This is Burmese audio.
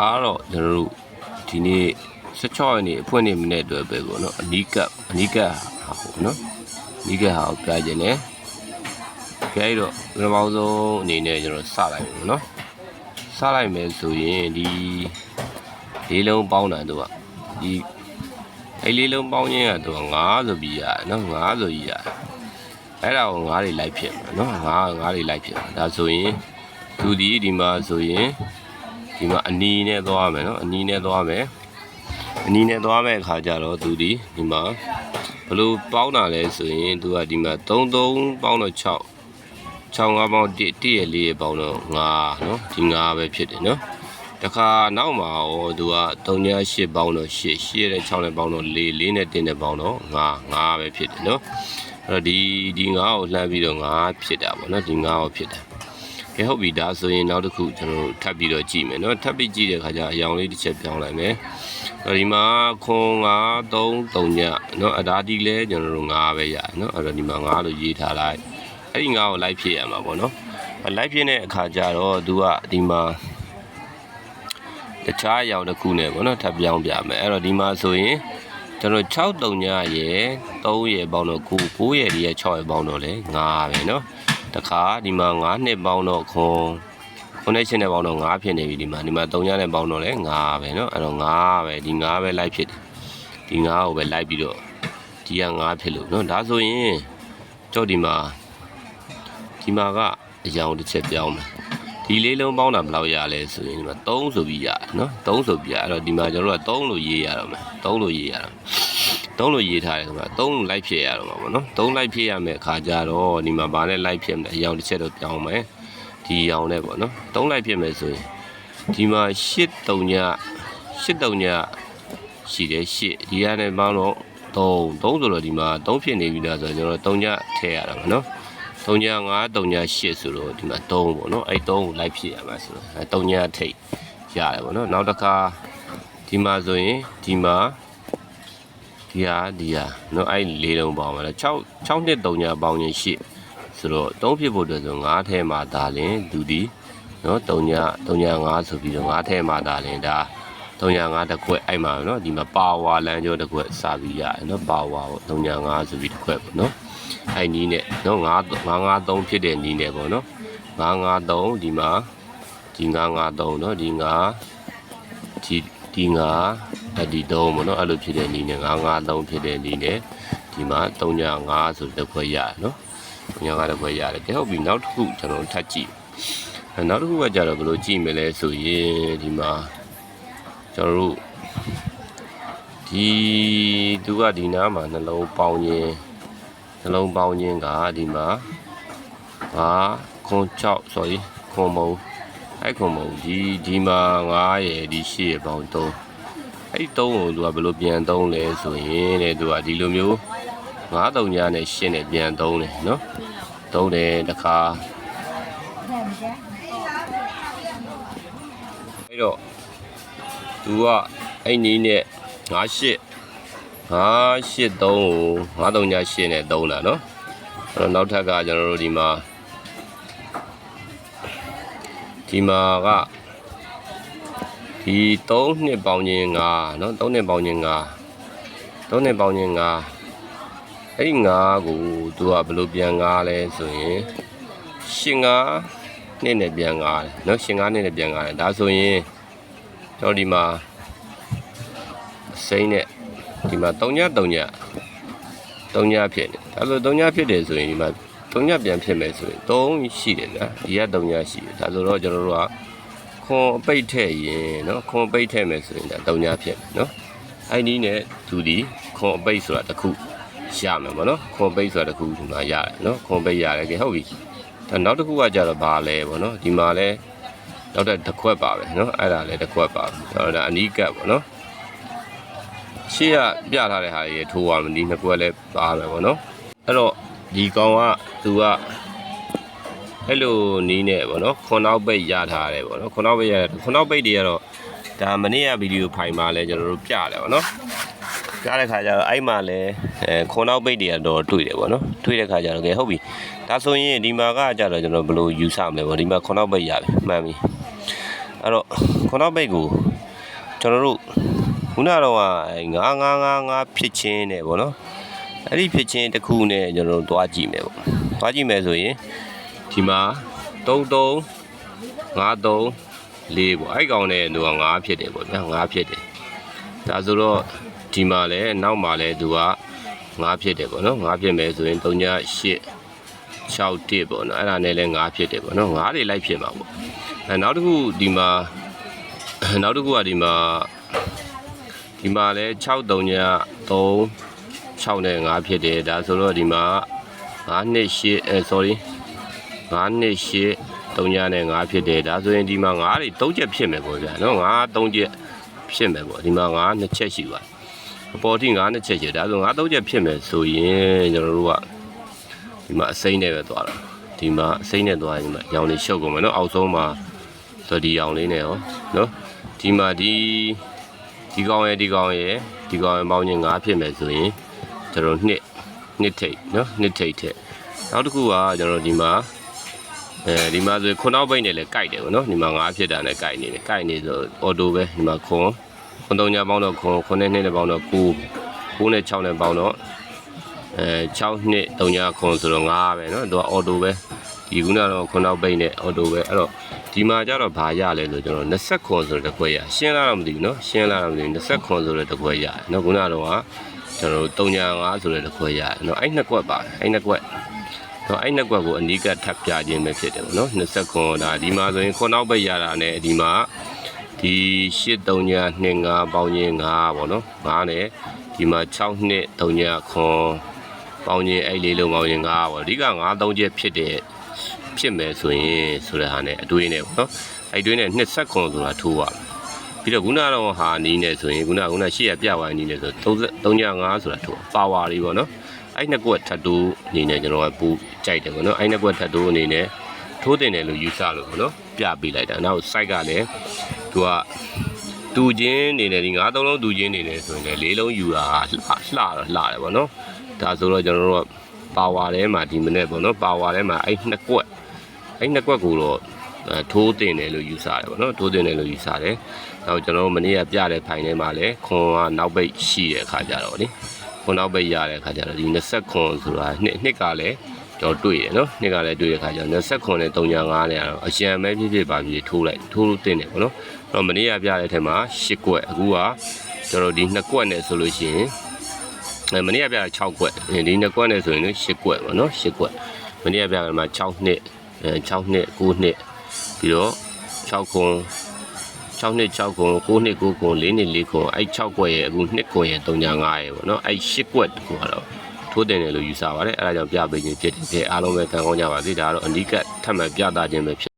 အားတော့ကျွန်တော်တို့ဒီနေ့16ရက်နေ့အဖွင့်နေမနေ့အတွက်ပဲပေါ့နော်အနီးကပ်အနီးကပ်ဟာပေါ့နော်အနီးကပ်ဟာကိုပြခြင်းနဲ့ကြဲတော့ပထမဆုံးအနေနဲ့ကျွန်တော်စလိုက်ပြီပေါ့နော်စလိုက်မယ်ဆိုရင်ဒီလေးလုံးပေါင်းတာတို့ကဒီအဲ့လေးလုံးပေါင်းခြင်းကတို့က9ဆိုပြီးရတယ်နော်9ဆိုပြီးရတယ်အဲ့ဒါကို9တွေလိုက်ဖြစ်မှာနော်9 9တွေလိုက်ဖြစ်မှာဒါဆိုရင်သူဒီဒီမှာဆိုရင် ဒီမှာအနီနဲ့သွားမယ်နော်အနီနဲ့သွားမယ်အနီနဲ့သွားမဲ့အခါကျတော့သူဒီဒီမှာဘလို့ပေါင်းတာလဲဆိုရင်သူကဒီမှာ33ပေါင်းတော့6 65ပေါင်း1 1ရဲ့4ရဲ့ပေါင်းတော့5နော်ဒီ5ပဲဖြစ်တယ်နော်တခါနောက်မှာရောသူက38ပေါင်းတော့8 8နဲ့6နဲ့ပေါင်းတော့4 4နဲ့1နဲ့ပေါင်းတော့5 5ပဲဖြစ်တယ်နော်အဲ့တော့ဒီဒီ5ကိုလှမ်းပြီးတော့5ဖြစ်တာပေါ့နော်ဒီ5ကိုဖြစ်တာ ကဲဟုတ်ပြီဒါဆိုရင်နောက်တစ်ခုကျွန်တော်တို့ထပ်ပြီးတော့ကြည့်မယ်နော်ထပ်ပြီးကြည့်တဲ့အခါကျအရောင်လေးတစ်ချက်ပြောင်းလိုက်မယ်အဲ့ဒီမှာခွန်9 3 3ညနော်အဒါဒီလဲကျွန်တော်တို့9ပဲရတယ်နော်အဲ့တော့ဒီမှာ9လို့ရေးထားလိုက်အဲ့ဒီ9ကိုလိုက်ဖြစ်ရမှာပေါ့နော်လိုက်ဖြစ်တဲ့အခါကျတော့သူကဒီမှာတခြားအရောင်တစ်ခုနဲ့ပေါ့နော်ထပ်ပြောင်းပြမယ်အဲ့တော့ဒီမှာဆိုရင်ကျွန်တော်6 3ညရဲ့3ရဲ့ပေါင်းတော့9 9ရဲ့ဒီရဲ့6ရဲ့ပေါင်းတော့လဲ9ပဲနော် တခါဒီမှာ9နှစ်ပေါင်းတော့ခွန်ခွန်နဲ့ရှင်းတဲ့ပေါင်းတော့9ဖြစ်နေပြီဒီမှာဒီမှာ3ညနဲ့ပေါင်းတော့လဲ9ပဲနော်အဲ့တော့9ပဲဒီ9ပဲလိုက်ဖြစ်တယ်ဒီ9ကိုပဲလိုက်ပြီးတော့ဒီက9ဖြစ်လို့နော်ဒါဆိုရင်ကြောက်ဒီမှာဒီမှာကအရောင်တစ်ချက်ပြောင်းမယ်ဒီလေးလုံးပေါင်းတာဘယ်လောက်ရလဲဆိုရင်ဒီမှာ3ဆိုပြီးရတယ်နော်3ဆိုပြီးရအဲ့တော့ဒီမှာကျွန်တော်တို့က3လို့ရေးရတော့မယ်3လို့ရေးရတော့ 3လို့ရေးထားတယ်ခင်ဗျာ3လို့လိုက်ဖြစ်ရတော့မှာပေါ့နော်3လိုက်ဖြစ်ရမယ်အခါကျတော့ဒီမှာဗာနဲ့လိုက်ဖြစ်မယ်အရောင်တစ်ချက်တော့ပြောင်းမယ်ဒီအရောင်နဲ့ပေါ့နော်3လိုက်ဖြစ်မယ်ဆိုရင်ဒီမှာ8 3ည8 3ညရှိတယ်8ဒီကနေပေါင်းတော့3 3ဆိုတော့ဒီမှာ3ဖြစ်နေပြီလားဆိုတော့ကျွန်တော်3ညထည့်ရတာပေါ့နော်3ည5 3ည8ဆိုတော့ဒီမှာ3ပေါ့နော်အဲ့3ကိုလိုက်ဖြစ်ရမှာဆိုတော့အဲ3ညထိတ်ရတယ်ပေါ့နော်နောက်တစ်ခါဒီမှာဆိုရင်ဒီမှာ ဒီဟာဒီဟာနော်အဲ့လေးလုံးပေါင်းပါလား6 6နှစ်3ညပေါင်းရင်8ဆိုတော့3ဖြစ်ဖို့အတွက်ဆို9ထဲမှာဒါလင်ဒူဒီနော်3ည3ည5ဆိုပြီးတော့9ထဲမှာဒါလင်ဒါ305တစ်ခွက်အဲ့မှာနော်ဒီမှာပါဝါလမ်းကျော်တစ်ခွက်စာပြီးရတယ်နော်ပါဝါပေါ့305ဆိုပြီးတစ်ခွက်ပေါ့နော်အဲ့နီးနဲ့နော်953ဖြစ်တဲ့နီးနဲ့ပေါ့နော်953ဒီမှာဒီ953နော်ဒီ9ဒီ ဒီ9အဲ့ဒီ3ပေါ့နော်အဲ့လိုဖြစ်တဲ့နီးနဲ့953ဖြစ်တဲ့နီးနဲ့ဒီမှာ305ဆိုတစ်ခွက်ရတယ်နော်305တစ်ခွက်ရတယ်ကဲဟုတ်ပြီနောက်တစ်ခုကျွန်တော်ထပ်ကြည့်နောက်တစ်ခုကကြတော့ဘယ်လိုကြည့်မလဲဆိုရင်ဒီမှာကျွန်တော်တို့ဒီသူကဒီနားမှာနှလုံးပေါင်းခြင်းနှလုံးပေါင်းခြင်းကဒီမှာဟာခွန်6 sorry ခွန်မုံ အဲ့ခွန်မုံဒီဒီမှာ9ရယ်ဒီ10ရယ်ပေါင်း3အဲ့3ကိုသူကဘယ်လိုပြန်သုံးလဲဆိုရင်တဲ့သူကဒီလိုမျိုး9တုံညာနဲ့10နဲ့ပြန်သုံးတယ်နော်သုံးတယ်တခါအဲ့တော့ သူကအဲ့နီးနဲ့98 983ကို93ည8နဲ့သုံးတာเนาะအဲ့တော့နောက်ထပ်ကကျွန်တော်တို့ဒီမှာ ဒီမှာကဒီ3နှစ်ပေါင်းခြင်း5เนาะ3နှစ်ပေါင်းခြင်း5 3နှစ်ပေါင်းခြင်း5အဲ့ဒီ5ကိုသူကဘယ်လိုပြန်5လဲဆိုရင်ရှင်5နှစ်နဲ့ပြန်5တယ်เนาะရှင်5နှစ်နဲ့ပြန်5တယ်ဒါဆိုရင်ကျွန်တော်ဒီမှာစိမ့်နဲ့ဒီမှာ3ည3ည3ညဖြစ်နေဒါဆို3ညဖြစ်တယ်ဆိုရင်ဒီမှာ 3ညပြန်ဖြစ်မယ်ဆိုရင်3ရှိတယ်ဗျာဒီက3ညရှိတယ်ဒါဆိုတော့ကျွန်တော်တို့ကခွန်အပိတ်ထည့်ရင်เนาะခွန်အပိတ်ထည့်မယ်ဆိုရင်ဒါ3ညဖြစ်မယ်เนาะအဲ့ဒီနဲ့သူဒီခွန်အပိတ်ဆိုတာတစ်ခုရမယ်ပေါ့နော်ခွန်ပိတ်ဆိုတာတစ်ခုဒီမှာရတယ်เนาะခွန်ပိတ်ရတယ်ကဲဟုတ်ပြီဒါနောက်တစ်ခုကကြတော့ဘာလဲပေါ့နော်ဒီမှာလဲနောက်တစ်တစ်ခွက်ပါပဲเนาะအဲ့ဒါလည်းတစ်ခွက်ပါပဲဒါအနီးကပ်ပေါ့နော်ရှေ့ကပြထားတဲ့ဟာတွေထိုးရမယ်ဒီနှစ်ခွက်လည်းပါမယ်ပေါ့နော်အဲ့တော့ဒီကောင်က သူကအဲ့လိုနီးနေပေါ့နော်ခွန်နောက်ပိတ်ရထားတယ်ပေါ့နော်ခွန်နောက်ပိတ်ရခွန်နောက်ပိတ်တွေကတော့ဒါမနေ့ကဗီဒီယိုဖိုင်မှာလည်းကျွန်တော်တို့ပြတယ်ပေါ့နော်ပြတဲ့ခါကျတော့အဲ့မှာလည်းအဲခွန်နောက်ပိတ်တွေကတော့တွေ့တယ်ပေါ့နော်တွေ့တဲ့ခါကျတော့ကဲဟုတ်ပြီဒါဆိုရင်ဒီမှာကကြတော့ကျွန်တော်ဘယ်လိုယူဆမလဲပေါ့ဒီမှာခွန်နောက်ပိတ်ရပြီမှန်ပြီအဲ့တော့ခွန်နောက်ပိတ်ကိုကျွန်တော်တို့ခုနတော့က9 9 9 9ဖြစ်ချင်းနဲ့ဗောနော် အဲ့ဒီဖြစ်ချင်းတစ်ခုနဲ့ကျွန်တော်တို့တွားကြည့်မယ်ဗောတွားကြည့်မယ်ဆိုရင်ဒီမှာ3 3 5 3 4ဗောအဲ့ကောင်နဲ့သူက9ဖြစ်တယ်ဗောဗျာ9ဖြစ်တယ်ဒါဆိုတော့ဒီမှာလည်းနောက်မှာလည်းသူက9ဖြစ်တယ်ဗောနော်9ဖြစ်မယ်ဆိုရင်3ည8 6တစ်ပေါ့နော်အဲ့ဒါနဲ့လည်း9ဖြစ်တယ်ပေါ့နော်9တွေလိုက်ဖြစ်မှာပေါ့အဲနောက်တစ်ခုဒီမှာနောက်တစ်ခုကဒီမှာဒီမှာလည်း6 3ည3 6နဲ့9ဖြစ်တယ်ဒါဆိုတော့ဒီမှာ9နှစ်8အဲ sorry 9နှစ်8 3ညနဲ့9ဖြစ်တယ်ဒါဆိုရင်ဒီမှာ9တွေ3ချက်ဖြစ်မယ်ပေါ့ဗျာနော်9 3ချက်ဖြစ်မယ်ပေါ့ဒီမှာ9နှစ်ချက်ရှိပါတယ်အပေါ်ထိ9နှစ်ချက်ရှိတယ်ဒါဆို9 3ချက်ဖြစ်မယ်ဆိုရင်ကျွန်တော်တို့ကဒီမှာအစိမ့်နဲ့ပဲသွားတာဒီမှာအစိမ့်နဲ့သွားရင်ဒီမှာရောင်လေးရှုပ်ကုန်မယ်နော်အောက်ဆုံးမှာဆိုဒီရောင်လေးနဲ့ရောနော်ဒီမှာဒီဒီကောင်ရဲ့ဒီကောင်ရဲ့ဒီကောင်ရဲ့မောင်းချင်း9ဖြစ်မယ်ဆိုရင် ကျွန်တော်နှစ်နှစ်ထိတ်နော်နှစ်ထိတ်ထက်နောက်တစ်ခုကကျွန်တော်ဒီမှာအဲဒီမှာဆိုခုနောက်ပိတ်နဲ့လည်းကြိုက်တယ်ဗောနော်ဒီမှာ9ဖြစ်တာနဲ့ကြိုက်နေတယ်ကြိုက်နေဆိုအော်တိုပဲဒီမှာခွန်ခွန်3ညပေါင်းတော့ခွန်ခွန်နဲ့2နဲ့ပေါင်းတော့9 9နဲ့6နဲ့ပေါင်းတော့ အဲ6နှစ်3ညခွန်ဆိုတော့9ပဲเนาะသူကအော်တိုပဲဒီခုနကတော့ခုနောက်ပိတ်နဲ့အော်တိုပဲအဲ့တော့ဒီမှာကျတော့ဘာရလဲဆိုကျွန်တော်20ခွန်ဆိုတဲ့တကွက်ရရှင်းလာတော့မသိဘူးเนาะရှင်းလာတော့မသိဘူး20ခွန်ဆိုတဲ့တကွက်ရเนาะခုနကတော့ ကျွန်တော်တို့3.5ဆိုတဲ့တစ်ခွက်ရတယ်နော်အဲ့နှစ်ခွက်ပါတယ်အဲ့နှစ်ခွက်တော့အဲ့နှစ်ခွက်ကိုအနီးကပ်ထပ်ပြခြင်းပဲဖြစ်တယ်ပေါ့နော်20ခွန်ဒါဒီမှာဆိုရင်ခုနောက်ပဲရတာနဲ့ဒီမှာဒီ8325ပေါင်းခြင်း5ပေါ့နော်5နဲ့ဒီမှာ6နှစ်3ခွန်ပေါင်းခြင်းအဲ့လေးလုံးပေါင်းခြင်း5ပေါ့အဓိက5 3ချက်ဖြစ်တဲ့ဖြစ်မယ်ဆိုရင်ဆိုတဲ့ဟာနဲ့အတွေးနဲ့ပေါ့နော်အဲ့တွေးနဲ့20ခွန်ဆိုတာထိုးပါမယ် ပြီးတော့ခုနကတော့ဟာနီးနေဆိုရင်ခုနကခုနရှေ့ရပြဝိုင်းနီးနေဆို33ည5ဆိုတာထိုးပါဝါလေးပေါ့နော်အဲ့နှစ်ကွက်ထပ်တိုးအနေနဲ့ကျွန်တော်ကပူကြိုက်တယ်ပေါ့နော်အဲ့နှစ်ကွက်ထပ်တိုးအနေနဲ့ထိုးတင်တယ်လို့ယူဆလို့ပေါ့နော်ပြပေးလိုက်တာနောက် site ကလည်းသူကတူချင်းနေတယ်ဒီ၅သုံးလုံးတူချင်းနေတယ်ဆိုရင်လည်း၄လုံးယူတာလှလှတော့လှတယ်ပေါ့နော်ဒါဆိုတော့ကျွန်တော်တို့ကပါဝါထဲမှာဒီမနေ့ပေါ့နော်ပါဝါထဲမှာအဲ့နှစ်ကွက်အဲ့နှစ်ကွက်ကိုတော့အဲ ထိုးတင်တယ်လို့ယူဆတယ်ပေါ့နော်ထိုးတင်တယ်လို့ယူဆတယ်နောက်ကျွန်တော်တို့မနေ့ကပြတဲ့ဖိုင်ထဲမှာလည်းခွန်ကနောက်ပိတ်ရှိတဲ့အခါကြတော့လေခွန်နောက်ပိတ်ရတဲ့အခါကြတော့ဒီ20ခွန်ဆိုတာနှစ်နှစ်ကလည်းကျွန်တော်တွေ့ရနော်နှစ်ကလည်းတွေ့တဲ့အခါကျတော့20ခွန်နဲ့305နဲ့ကတော့အရန်ပဲဖြစ်ဖြစ်ပါဖြစ်ထိုးလိုက်ထိုးလို့တင်တယ်ပေါ့နော်အဲ့တော့မနေ့ကပြတဲ့ထဲမှာ10ကွက်အခုကကျွန်တော်ဒီ2ကွက်နဲ့ဆိုလို့ရှိရင်အဲမနေ့ကပြတာ6ကွက်ဒီနှစ်ကွက်နဲ့ဆိုရင်လည်း10ကွက်ပေါ့နော်10ကွက်မနေ့ကပြတာမှာ6နှစ်အဲ6နှစ်9နှစ် ပြီးတော့6ခွန်6နှစ်6ခွန်9နှစ်9ခွန်4နှစ်4ခွန်အဲ့6ကွက်ရဲ့အခု2ခွန်ရဲ့3ညာ5ရဲ့ပေါ့နော်အဲ့10ကွက်တခုကတော့ထိုးတင်တယ်လို့ယူဆပါတယ်အဲ့ဒါကြောင့်ပြပေးခြင်းဖြစ်တယ်အားလုံးပဲကံကောင်းကြပါစေဒါကတော့အနိကထပ်မံပြသခြင်းပဲဖြစ်